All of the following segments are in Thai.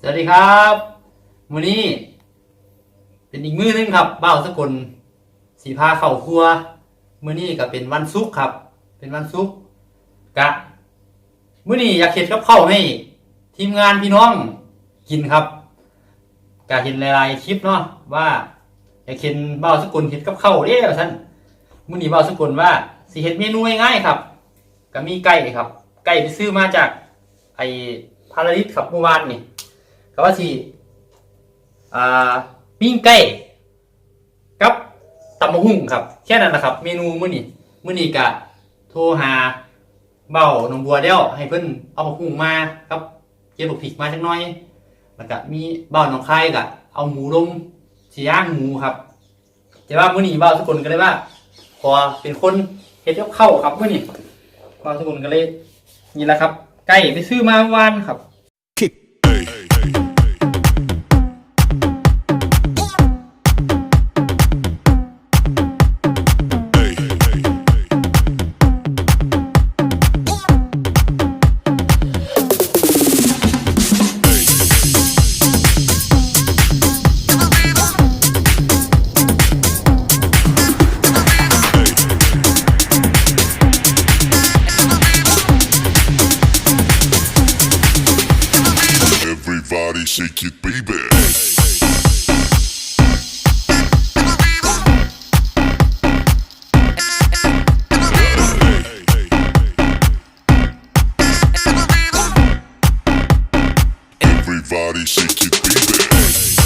สวัสดีครับมือนี้ เป็นอีกมือหนึงครับเบ่าสกุลสีพาเข้าครัวมื้อนี้ก็เป็นวันศุกร์ครับ เป็นวันศุกร์กะมื้อนี้อยากเฮ็ดกับข้าวให้ทีมงานพี่น้องกินครับก็เห็นหลายๆคลิปเนาะว่า อยากเห็นบ่าสกุลเฮ็ดกับข้าวเด้อท่านมื้อนี้บ่าสกุลว่าสิเฮ็ดเมนูง่ายๆครับก็มีไก่ครับ ไก่ไปซื้อมาจากไอ้พาราดิสครับเมื่อวานนี่ ก็ว่าสิอ่าปิ้งไก่กับตำมะหุ่งครับ แค่นั้นนะครับ เมนูมื้อนี้มื้อนี้ก็โทรหาเบ้าหนองบัวเดียวให้เพิ่นเอามะหุ่งมาครับเก็บบักพริกมาจักหน่อยแล้วก็มีเบ้าหนองคายก็เอาหมูลงสิย่างหมูครับ แต่ว่ามื้อนี้เบ้าทุกคนก็เลยว่าขอเป็นคนเฮ็ดกับข้าครับมื้อนี้เบ้าทุกคนก็เลยนี่แหละครับ ไก่ไปซื้อมาวานครับ Be there.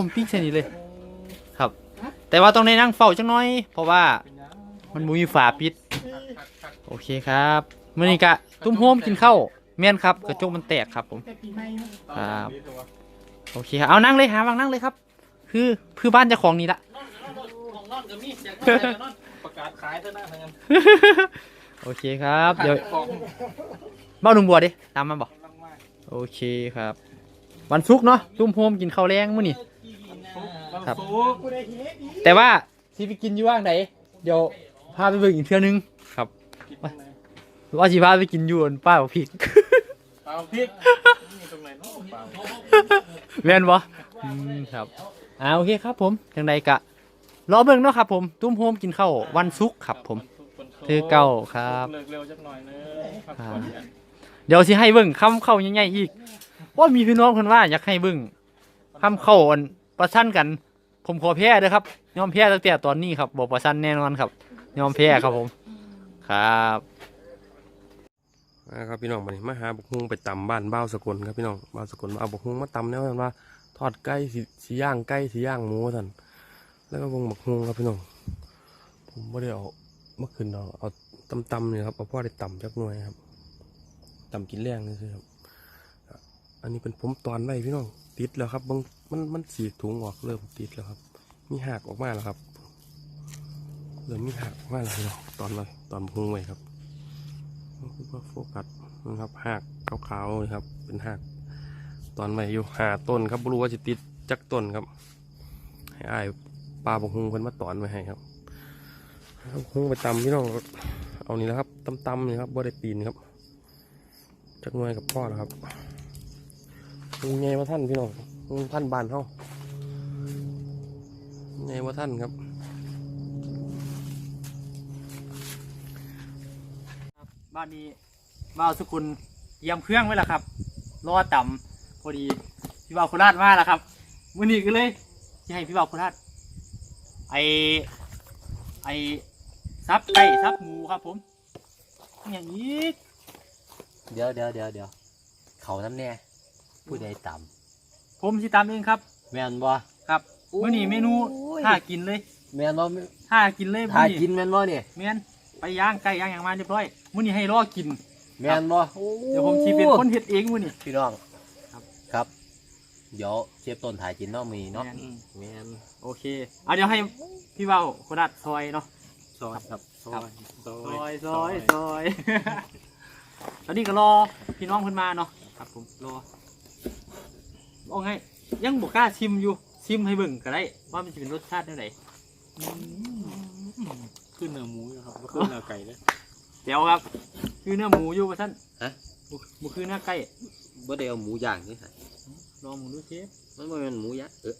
ผมปิ้งเส้นนี้เลย ครับ แต่ว่าต้องในนั่งเฝ้าจังน้อย เพราะว่ามันมุมีฝาปิด โอเคครับมื่อนี้กะตุ้มโฮมกินข้าวเมียนครับกระจกมันแตกครับผม ครับโอเคครับเอานั่งเลยหาวางนั่งเลยครับ คือคือบ้านเจ้าของนี่ละของนอนก็มีอยากนอนประกาศขายเท่านั้นเงินโอเคครับ เดี๋ยวของเบ้าหนุ่มบัวดิตามมาบอกมากมากโอเคครับ วันศุกร์เนาะตุ้มโฮมกินข้าวแรงมื้อนี้ ครับซุกแต่ว่าสิไปกินอยู่ว่างไหนเดี๋ยวพาไปเบิ่งอีกเทื่อนึงครับว่าสิพาไปกินอยู่อันป้าบอกพริกเปล่าพริกมีตรงไหนเนาะเปล่าแม่นบ่อืมครับอ่าโอเคครับ ผมจังใดกะรอเบิ่งเนาะครับ ผมตุ้มโฮมกินข้าววันศุกร์ครับ ผมถือเก่าครับเลิกเร็วจักหน่อยเนอะพักครับผ่อนเดี๋ยวสิให้เบิ่งคำเข้าใหญ่ๆอีกว่ามีพี่น้องคนว่าอยากให้เบิ่งคำเข้าอันประชันกัน ผมขอแพ้เด้อครับยอมแพ้ตั้งแต่ตอนนี้ครับบอกประชันแน่นอนครับ ยอมแพ้ครับผมครับนะครับพี่น้องมานี่มาหาบกฮุงไปตำบ้านบ้าวสกุลครับพี่น้องบ้าวสกุลมาเอาบกฮุงมาตำแล้วกันว่าทอดไก่สิสิย่างไก่สิย่างหมูท่านแล้วก็วงบักฮุงครับพี่น้องผมไม่ได้เอาเมื่อคืนเอาเอาตำตำเนี่ยครับเอาพ่อได้ตำจักหน่วยครับตำกินแรงนี่สิครับ อันนี้เป็นผมตอนไว้พี่น้องติดแล้วครับบาง มันมันสีถุงออกเริ่มติดแล้วครับ มีหักออกมาแล้วครับ เริ่มมีหักออกมาแล้วพี่น้องตอนไว้ตอนบักฮุงไว้ครับคือว่าโฟกัสนะครับหากขาวๆนะครับ เป็นหากตอนใหม่อยู่หาต้นครับบรู้ว่าจะติดจักต้นครับ ให้อายปลาบกฮุงเพิ่นมาตอนไว้ให้ครับฮุงไปตำพี่น้องเอานี่แหละครับตำๆนี่ครับบ่ได้ปีนครับจักหน่วยกับพ่อแล้วครับฮุงไงว่าท่านพี่น้อง ฮุงท่านบานเฮาไงว่าท่านครับ บ้านนี้บ้าวสุกุลเยี่ยมเครื่องไว้แล้วครับรอต่ำพอดีพี่บ่าวโคราชมาแล้วครับมื้อนี้ก็เลยจะให้พี่บ่าวโคราชไอไอซับไก่ซับหมูครับผมอย่างนี้เดี๋ยวเดี๋ยวเดี๋ยวเดี๋ยวเขาน้ำแน่ผู้ใดต่ ผมสิตำเองครับ แม่นบ่ครับมื้อนี้เมนูถ้ากินเลยแม่นบ่ถ้ากินเลยถ่ายมื้อกินแม่นบ่นี่แม่นไปย่างไก่ย่างอย่างมาเรียบร้อยมื้อนี้ให้รอกิน แม่นบ่เดี๋ยวผมสิเป็นคนเฮ็ดเองมื้อนี้ พี่น้องครับ ครับ เดี๋ยวเชฟต้นถ่ายกินเนาะมีเนาะแม่นแม่นโอเคเอาเดี๋ยวให้พี่เบาโคราชซอยเนาะ ซอยครับซอยซอยซอยซอย ตอนนี้ก็รอพี่น้องเพิ่นมาเนาะครับผมรอ เอาไงยังบ่กล้าชิมอยู่ชิมให้เบิ่งก็ได้ว่ามันจะเป็นรสชาติจังไดขึ้นเนื้อหมูอยู่ครับบ่ขึ้นเนื้อไก่เลยเดี๋ยวครับ คือเนื้อหมูอยู่ว่าซั่นฮะบ่บ่คือเนื้อไก่บ่ได้เอาหมูย่างนี่ค่ะลองหมูดูเชฟมันบ่แม่นหมูย่างเออ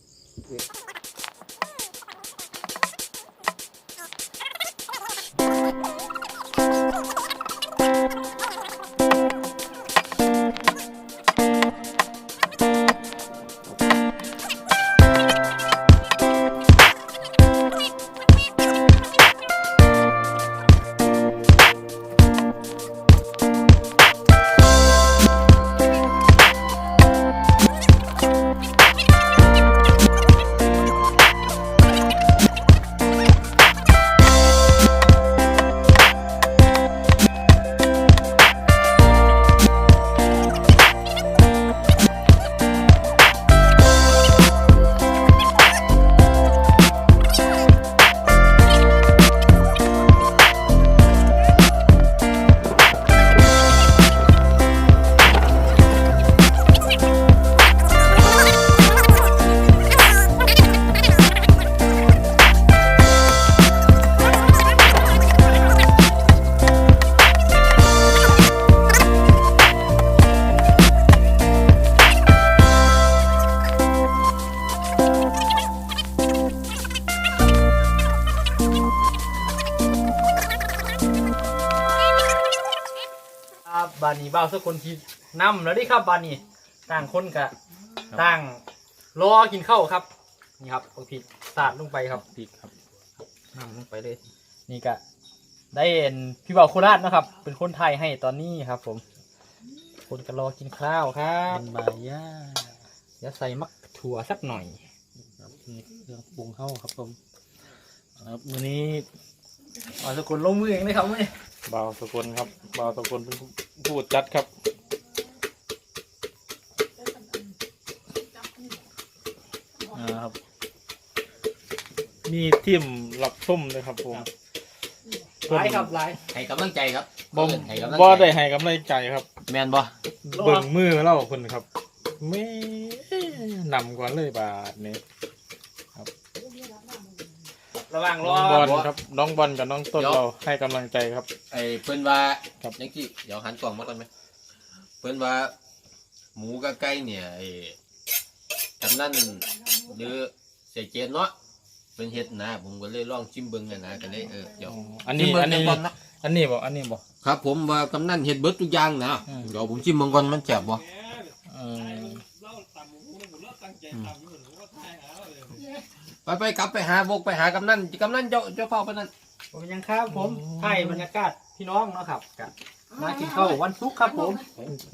คนที่นำแล้วดิครับบานนี้ต่างคนกะต่างรอกินข้าวครับ นี่ครับเอาผิดสาดลงไปครับพริกครับนำลงไปเลย นี่กะได้เห็นพี่เบาโคราชนะครับ เป็นคนไทยให้ตอนนี้ครับ ผม คนก็รอกินข้าวครับเป็นบายย่าเดี๋ยวใส่มักถั่วสักหน่อยครับนี่เครื่องปรุงเข้าครับผมครับมื้อนี้เอาสักคนลงมือเองเลยครับเว้ย บ่าวสกลครับบ่าวสกลเป็นผู้จัดครับอ่าครับ มีทีมรับส้มเลยครับผมไลายครับไลายให้กำลังใจครับบ่เอิ้นให้กำลังบ่ใจได้ให้กำลังใจครับ แม่นบ่เบิ่งมือเล่าคนครับ ไม่นำก่อนเลยบาทนี้ ระหว่างรน้อองบอลครับ น้องบอลกับน้องต้นเราให้กำลังใจครับ ไอ้เพิ่นว่าครับจังซี่เดี๋ยวหันกล่องมาก่อนไหมเพิ่นว่า หมูกับไก่เนี่ยไอ้กำนันหรือเสียเจนเนาะเพิ่นเฮ็ดนะผมก็เลยลองชิมเบิ่งนะนะก็เลยเออเดี๋ยวอันนี้ชิมเบิ่งอันนี้ก่อนนะอันนี้บอกอันนี้บอก ครับผมว่ากำนันเฮ็ดเบิดทุกอย่างนะอืม เดี๋ยวผมชิมเบิ่งก่อนมันแซ่บบ่ เออ ไปไปกลับไปหาบกไปหากำนันกำนันเจ้าเจ้าเฝ้าไปนั่น ผมยังครับผมไทยบรรยากาศพี่น้องเนาะครับกะมากินข้าววันศุกร์ครับผม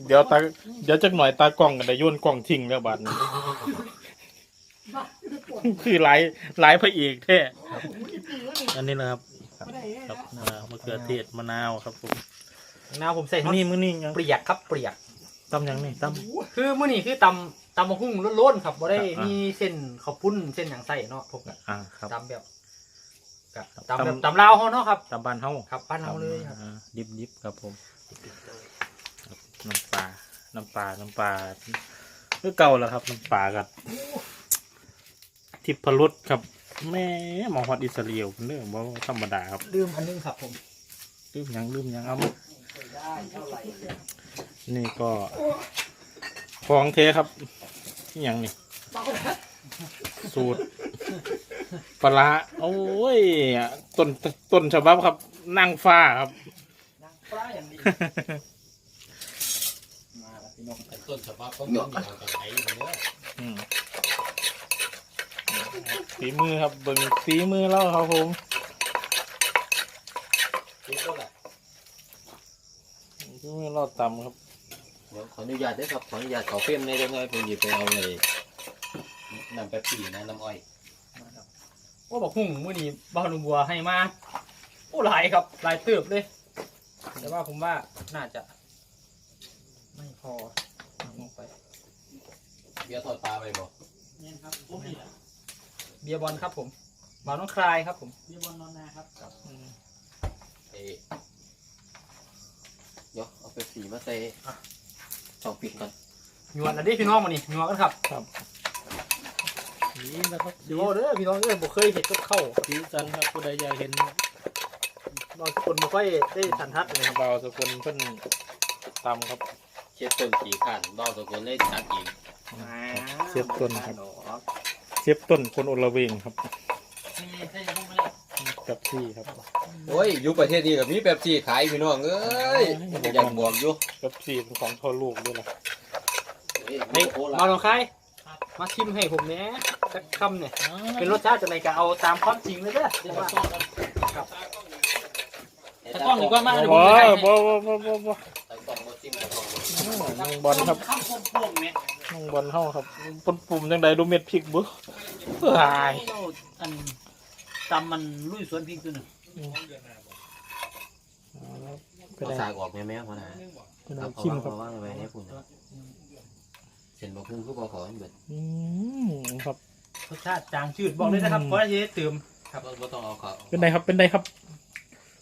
เดี๋ยวตาเดี๋ยวจักหน่อยตากล้องกันได้โยนกล้องทิ้งแล้วบาทนี้ คือหลายหลายพระเอกแท้อันนี้นะครับครับมะนาวมะเขือเทศมะนาวครับผมนาวผมใส่มื้อนี้มื้อนี้ยังเปรียกครับเปรียก ตำยังนี่ตคือมื้อนี้คือตำตำมะฮุ่งล้นๆครับบ่ได้อ่ามี มีเส้นข้าวปุ้นเส้นหยังใส่เนาะผมกะำอ่าครับ ตำแบบกะครับตำแบบตำ ตำลาวเฮาเนาะครับ ตำบ้านเฮาครับบ้านเฮาเลยครับ อ่าดิบดิบครับผมครับน้ำปลา น้ำปลา น้ำปลาเมื่อเก่าแล้วครับ น้ำปลากับทิพรสครับ แม่หมอฮอดอิสราเอลเป็นเรื่องบ่ธรรมดาครับ ลืมอันนึงครับผม ลืมหยังลืมหยังเอามา นี่ก็ของเทครับนี่ยังนี่ สูตรปลาร้าโอ้ยต้นต้นฉบับครับ นั่งฟ้าครับนางฟ้าอย่างดีมาแล้วพี่น้องต้นฉบับของมันเอาจากไหนเนาะอืมฝีมือครับบิ่งฝีมือเราครับผมคิดว่าแหละฝีมือเราต่ำครับ ดี๋ยวขออนุญาตด้วยครับ ขออนุญาตขอเฟรมในอยจังหน่อยผมหยิบไปเอาเลยน้ำแป๊บซี่นะน้ำอ้อยโอ้บอกหุ่งมื่อนี้บ้านลุงบัวให้มาโอ้หลายครับหลายเติบเลย แต่ว่าผมว่าน่าจะ ไม่พอลงไป เบียร์ทอดปลาไปบ่นี่ครับเบียร์บอลครับ ผมบ่าวน้องคลายครับ ผมเบียร์บอลนอนนาครับครับเอ้เดี๋ยวเอาแป๊บซี่มาใส่ สองปิดก่อนหนวดนะดิพี่น้องมานี่หนวดกันครับครับนี่นะครับเดี๋ยวเด้อพี่น้องเอ้ยบ่เคยเห็นกับข้าวสีสันครับผู้ใดอยากเห็นบางคนบ่ค่อยได้สันทัดเลยครับบ่าวสกุลเพิ่นตำครับเช็ดต้นขี่ขันเบ้าตะโกนเล่นตักเองเสียบต้นครับ เสียบต้นคนโอละเวงครับ นี่ใช่ยังไม่ได้ กับซี่ครับโอ้ยอยู่ประเทศนี้กับมีแป๊บซี่ขายพี่น้องเอ้ยอยากบวกอยู่กับซี่เป็นของทั่วโลกด้วยล่ะเฮ้ยเฮ้ยโอ้บ่าละวน้องคลายมาชิมให้ผมแหน่สักคำเนี่ยเป็นรสชาติจะไหนก็เอาตามความจริงเลยเด้อเรียกว่าตะกล้องดีกว่ามาบ่บ่บ่บ่บ่บ่ตะกล้องบ่จิ้มตะกล้องบ่จิ้มน้องบอลครับข้าวโพดเนี่ยน้องบอลเฮาครับปนปุ่มจังใดดูเม็ดพริกบ่หายเราอัน ตำมันลุยสวนพริกตัวหนึ่งเป็นเอาไงสากออกแม่แม่พ่อนะเป็นไงเอาชิมคเอารับวางเอาไว้ให้คุณนะเส้นบะพุ่งคือบ่ขอให้เบิดอืมครับ รสชาติจางชืดบอกเลยนะครับเพราะว่าจะได้เติมครับบ่ต้องเอาเขาเป็นไงครับเป็นไงครับ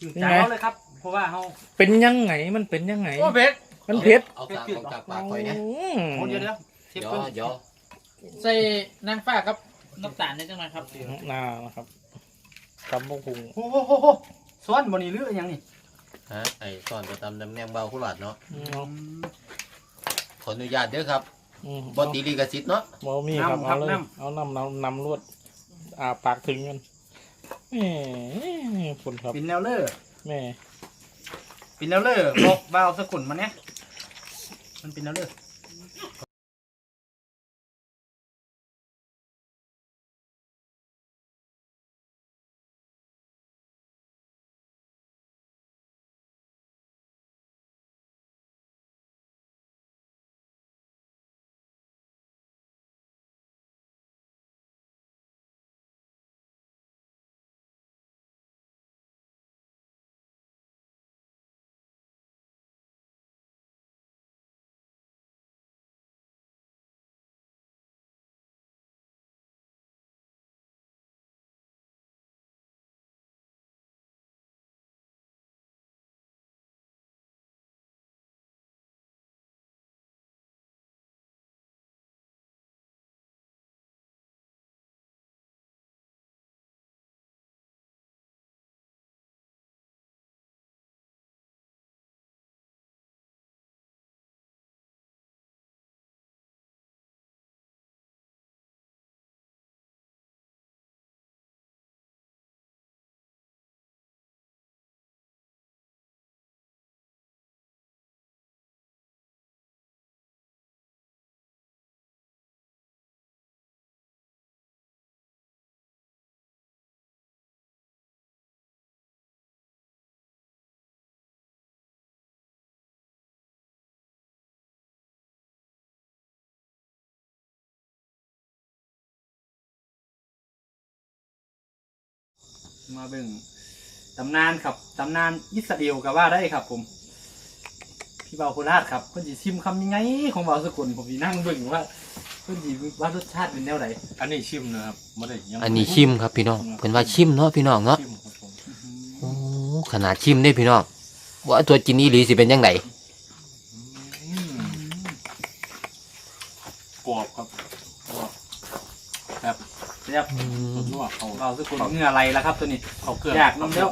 จืดเป็นจางไง เอาเลยครับ เพราะว่าเขาเป็นยังไงมันเป็นยังไง โอ้เผ็ดมันเผ็ดเอาสากออกจากปากข่อยนะอืมโอ้เดี๋ยวเดี๋ยวเชฟเดี๋ยวเพิ่นเดี๋ยวใส่นางฟ้าครับน้ำตาลนิดจังหน่อยครับ น่านะครับ ตำบกหุงโอ้โหโหโหซ้อนบนนี้หรือยังนี่ฮะไอ้ซ่อนไปตามตำแหน่งเบาคุหลาดเนาะอืมขออนุญาตเด้อครับอืมบ่ตีลีกสิทธิ์เนาะบ่มีครับเอาเลยเอานำนำนำรวดอาปากถึงกันแหมผลครับปินแนวเลอร์แม่ปินแนวเลอร์บอกบ่าวสกุลมันเนี่ยมันปินแนวเลอ มาเบิ่งตำนานครับตำนานอิสราเอลก็ว่าได้ครับ ผม พี่เบาโคราชครับเพิ่นสิชิมคำยังไงของเบาสกุลผมสินั่งเบิ่งว่าเพิ่นสิว่ารสชาติเป็นแนวไหนอันนี้ชิมนะครับไม่ได้ยังอันนี้ชิมครับพี่น้องเพิ่นว่าชิมเนาะพี่น้องเนาะชิมครับผมโอ้ขนาดชิมได้พี่น้องว่าตัวจินอีหลีสิเป็นยังไง อืมกรอบครับกรอบแบบ เรี ยบสุดยอดเขาเบาสกุลเหงื่อไหลแล้วครับตัวนี้เขาเกลืออยากนำแล้ว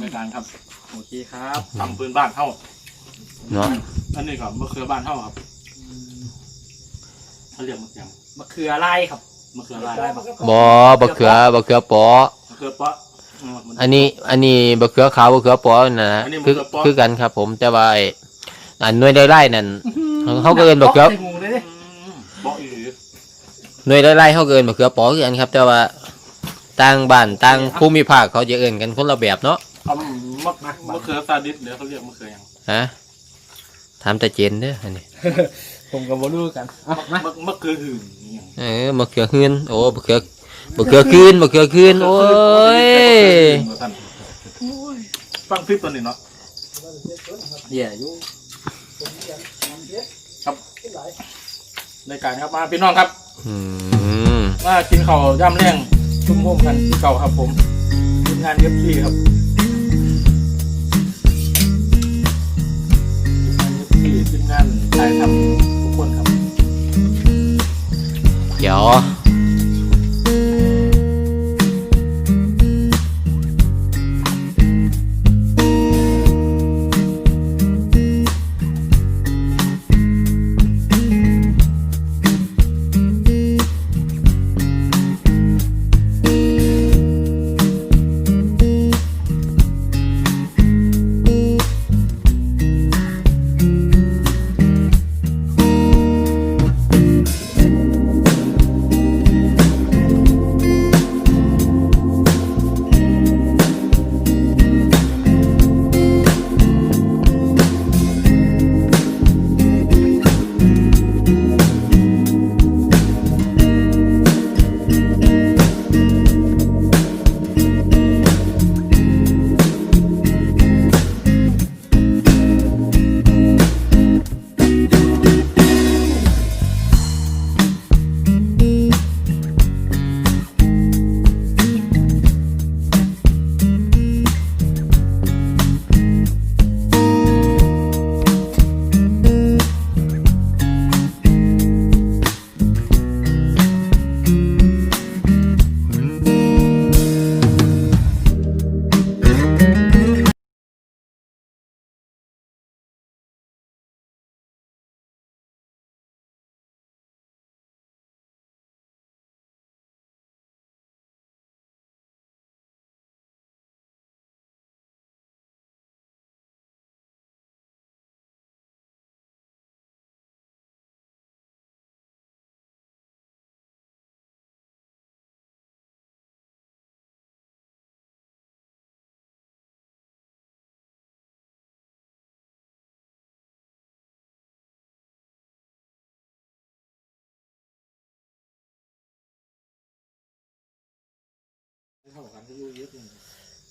ในการครับโอเคครับตำปืนบ้านเท่าเนาะอันนี้ครับมะเขือบ้านเท่าครับเขาเรียกมะเขือมะเขือลายครับมะเขือลายลายบักบ่บะเขือบะเขือปอมะเขือเปาะอืมมันอันนี้อันนี้บะเขือขาวบะเขือปอนั่นนะอันนี้คือบะเขือปอคือกันครับ ผมแต่ว่าไอ้อันหน่วยไร่ๆนั่นเขาก็เอิ้นบะเขือ ใส่หมูเลยดิ อืมบอกอีหรือ หน่วยไร่ๆเขาก็เอิ้นบะเขือปอคือกันครับ แต่ว่าต่างบ้านต่างภูมิภาคเขาจะเอิ้นกันคนละแบบเนาะเอามะมะเขือซาดิสเดี๋ยวเขาเรียกมะเขือหยังฮะถามแต่เจนเด้ออันนี้ผมกับบ่รู้กันเอามามะมะเขือหื่นอหย่างเออมะเขือคืนโอ้มะเขือมะเขือคืนมะเขือคืนโอ้ยฟังคลิปตัวนี้เนาะเดี๋ยวอยู่ในการครับมาพี่น้องครับ อืมมากินข้าวย่ำแรงชุ่มโฮมกันที่เก่าครับผมทีมงานเอฟซีครับทีมงานเอฟซีทีมงานถ่ายทำทุกคนครับ เดี๋ยว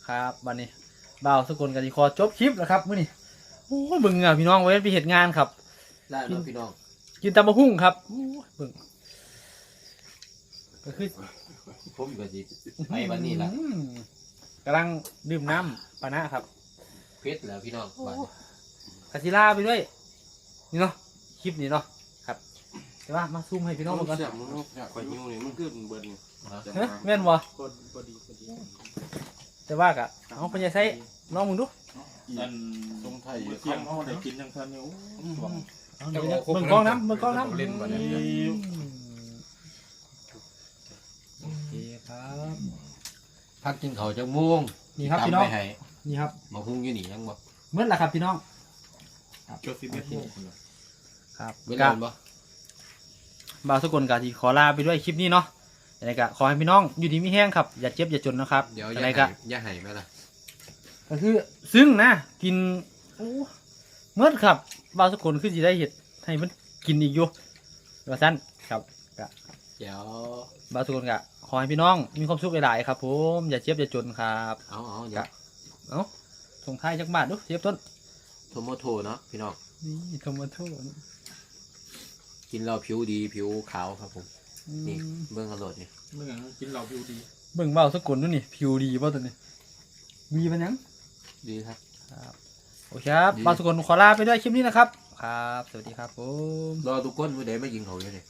ครับวันนี้บ่าวสกลกันดีคอจบคลิปแล้วครับมื้อนี้โอ้ยเบิ่งอะพี่น้องไว้ไปเหตุงานครับ ได้แล้วพี่น้องกินตำบะหุ่งครับโอ้ยเบิ่งก็คือผมก็สิไปวันนี้ละอืมกำลังดื่มน้ำปานะครับ เพชรแล้วพี่น้องวันคาซิล่าไปด้วย นี่เนาะคลิปนี้เนาะครับ แต่ว่ามาซูมให้พี่น้องน้องเบิ่งก่อนเสียบมึงข่อยนิ้วนี่มันขึ้นเบิดนี่เฮ้ยแม่นบ่พอดีพอดีพอดี แต่ว่ากะเอาปัญญาใช้ลองมึงดูอันตรงไทยเที่ยงเขาได้กินยังทันเนี่ยโอ้ยหวังเอาเดี๋ยวนะเบิ่งกล้องน้ำเบิ่งกล้องน้ำเล่นบ่ได้โอเคครับพักกินข้าวจังม่วงนี่ครับพี่น้องตามไปให้นี่ครับมาหุงอยู่นี่ยังบ่เมื่อไหร่ครับพี่น้องเกือบสิบเอ็ดโมงครับเว้นกะนานบ่บ่าวสกลกะที่ขอลาไปด้วยคลิปนี้เนาะ ยังไงกะขอให้พี่น้องอยู่ดีมีแห้งครับ อย่าเจ็บอย่าจนนะครับเดี๋ยวยัอย่างไงให้กะอย่าให้ไหมล่ะก็คือซึ่งนะกินโอ้เมื่อครับบ่าวสกลคือสิได้เห็ดให้มันกินอีกอยู่ว่าซั่นครับเดี๋ยวบ่าวสกลกะขอให้พี่น้องมีความสุขหลายๆครับผมอย่าเจ็บอย่าจนครับเอาเอาเดี๋ยวเอ้าส่งท้ายจักบาทดูเจ็บต้นโทโมโทเนาะพี่น้องนี่โทมาโต้กินเราผิวดีผิวขาวครับผม นี่เบื้องกระโดดนี่เมื่อไงกินเหล้าผิวดีเบิ่งเบ้าสกุลดูนี่ผิวดีป่ะตัวนี้ มีปัญญัง ดีครับ โอเคครับดี เบ้าสกุลขอลาไปด้วยคลิปนี้นะครับ ครับ สวัสดีครับผม รอทุกคนเมื่อใดมายิงเขาอยู่นี่